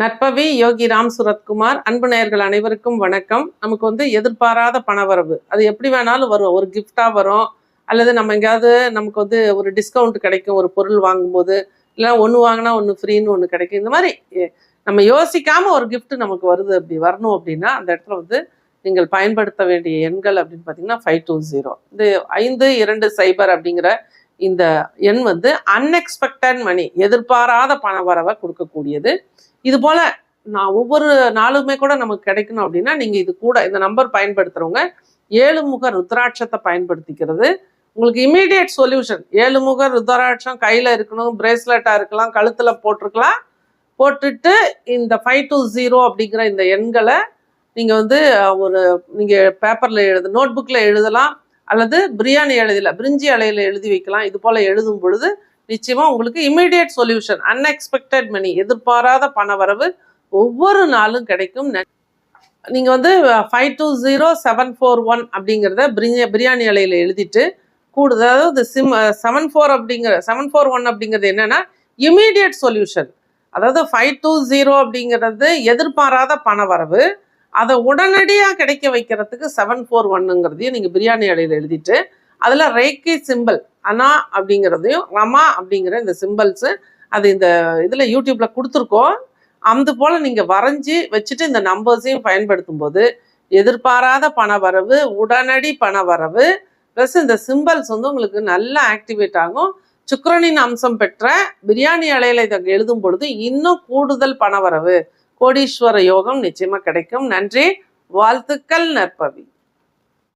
நட்பவி யோகி ராம் சுரத்குமார் அன்பு நேயர்கள் அனைவருக்கும் வணக்கம். நமக்கு வந்து எதிர்பாராத பணவரவு. அது எப்படி வேணாலும் வரும். ஒரு கிஃப்டாக வரும். அல்லது நம்ம எங்கேயாவது நமக்கு வந்து ஒரு டிஸ்கவுண்ட் கிடைக்கும். ஒரு பொருள் வாங்கும்போது இல்லை ஒன்று வாங்கினா ஒன்று ஃப்ரீன்னு ஒன்று கிடைக்கும். இந்த மாதிரி நம்ம யோசிக்காமல் ஒரு கிஃப்ட் நமக்கு வருது அப்படி வரணும் அப்படின்னா அந்த இடத்துல வந்து நீங்கள் பயன்படுத்த வேண்டிய எண்கள் அப்படின்னு பார்த்தீங்கன்னா ஃபைவ் டூ ஜீரோ இந்த ஐந்து இரண்டு சைபர் அப்படிங்கிற இந்த எண் வந்து அன்எக்ஸ்பெக்டட் மணி எதிர்பாராத பண வரவை கொடுக்கக்கூடியது. இது போல நான் ஒவ்வொரு நாளுமே கூட நமக்கு கிடைக்கணும் அப்படின்னா நீங்கள் இது கூட இந்த நம்பர் பயன்படுத்துகிறவங்க ஏழு முக ருத்ராட்சத்தை பயன்படுத்திக்கிறது. உங்களுக்கு இமீடியட் சொல்யூஷன் ஏழு முக ருத்ராட்சம் கையில் இருக்கணும் பிரேஸ்லெட்டாக இருக்கலாம் கழுத்தில் போட்டிருக்கலாம். போட்டுட்டு இந்த ஃபைவ் டூ ஜீரோ அப்படிங்கிற இந்த எண்களை நீங்கள் வந்து ஒரு நீங்கள் பேப்பரில் எழுது நோட் புக்கில் எழுதலாம். அல்லது பிரியாணி எழுதியில் பிரிஞ்சி அலையில் எழுதி வைக்கலாம். இது போல் எழுதும் பொழுது நிச்சயமாக உங்களுக்கு இம்மிடியட் சொல்யூஷன் அன்எக்ஸ்பெக்டட் மணி எதிர்பாராத பண வரவு ஒவ்வொரு நாளும் கிடைக்கும். ந- வந்து five two zero seven four one அப்படிங்கிறத பிரிஞ்ச பிரியாணி அலையில் எழுதிட்டு கூடுதல் அதாவது சிம் செவன் ஃபோர் அப்படிங்கிற செவன் ஃபோர் ஒன் அப்படிங்கிறது என்னென்னா இமீடியட் சொல்யூஷன் அதாவது ஃபைவ் டூ ஜீரோ அப்படிங்கிறது எதிர்பாராத பண வரவு அதை உடனடியாக கிடைக்க வைக்கிறதுக்கு செவன் ஃபோர் ஒன்னுங்கிறதையும் நீங்கள் பிரியாணி அடையில் எழுதிட்டு அதில் ரேக்கி சிம்பிள் அனா அப்படிங்கிறதையும் ரமா அப்படிங்கிற இந்த சிம்பிள்ஸு அது இந்த இதில் யூடியூப்பில் கொடுத்துருக்கோம். அந்த போல் நீங்கள் வரைஞ்சி வச்சுட்டு இந்த நம்பர்ஸையும் பயன்படுத்தும் போது எதிர்பாராத பண வரவு உடனடி பண வரவு ப்ளஸ் இந்த சிம்பிள்ஸ் வந்து உங்களுக்கு நல்லா ஆக்டிவேட் ஆகும். சுக்கரனின் அம்சம் பெற்ற பிரியாணி அலையில் இதை எழுதும் பொழுது இன்னும் கூடுதல் பண வரவு. கோடீஸ்வர யோகம் நிச்சயமா கிடைக்கும். நன்றி. வாழ்த்துக்கள் நற்பவி.